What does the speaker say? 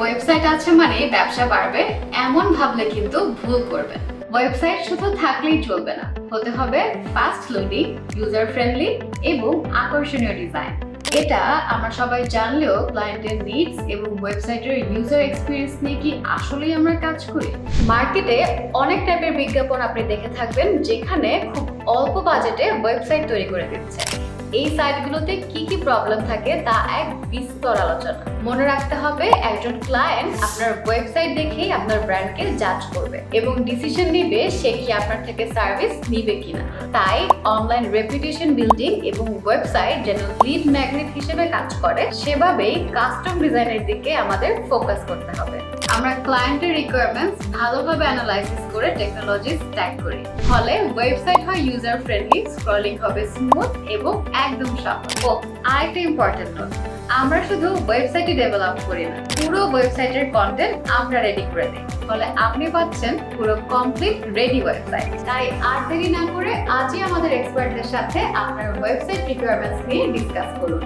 Website আছে মানে ব্যবসা বাড়বে, এমন ভাবলে কিন্তু ভুল করবেন ওয়েবসাইট শুধু থাকলেই চলবে না, হতে হবে ফাস্ট লোডিং ইউজার ফ্রেন্ডলি এবং আকর্ষণীয় ডিজাইন এটা আমরা সবাই জানলেও ক্লায়েন্টের নিডস এবং ওয়েবসাইটের ইউজার এক্সপিরিয়েন্স নিয়ে কি আসলেই আমরা কাজ করি? মার্কেটে অনেক টাইপের বিজ্ঞাপন আপনি দেখে থাকবেন, যেখানে খুব অল্প বাজেটে ওয়েবসাইট তৈরি করে দিচ্ছে। এই সাইটগুলোতে কি কি প্রবলেম থাকে তা এক বিস্তর আলোচনা। মনে রাখতে হবে, একজন ক্লায়েন্ট আপনার ওয়েবসাইট দেখেই আপনার ব্র্যান্ডকে জাজ করবে এবং ডিসিশন নিবে সে কি আপনার থেকে সার্ভিস নিবে কিনা। তাই অনলাইন রেপুটেশন বিল্ডিং এবং ওয়েবসাইট যেন লিড ম্যাগনেট হিসেবে কাজ করে, সেভাবেই কাস্টম ডিজাইনের দিকে আমাদের ফোকাস করতে হবে। আমরা ক্লায়েন্টের রিকোয়ারমেন্টস ভালোভাবে অ্যানালাইসিস করে টেকনোলজি স্ট্যাক করি। ফলে ওয়েবসাইট হয় ইউজার ফ্রেন্ডলি স্ক্রলিং হবে স্মুথ এবং একদম সহজ ও, আরেকটা ইম্পর্টেন্ট নোট আমরা শুধু ওয়েবসাইটই ডেভেলপ করি না, পুরো ওয়েবসাইটের কন্টেন্ট আমরা রেডি করে দিই। ফলে আপনি পাচ্ছেন পুরো কমপ্লিট রেডি ওয়েবসাইট তাই আর দেরি না করে আজই আমাদের এক্সপার্টদের সাথে আপনার ওয়েবসাইট রিকোয়ারমেন্টস নিয়ে ডিসকাস করুন।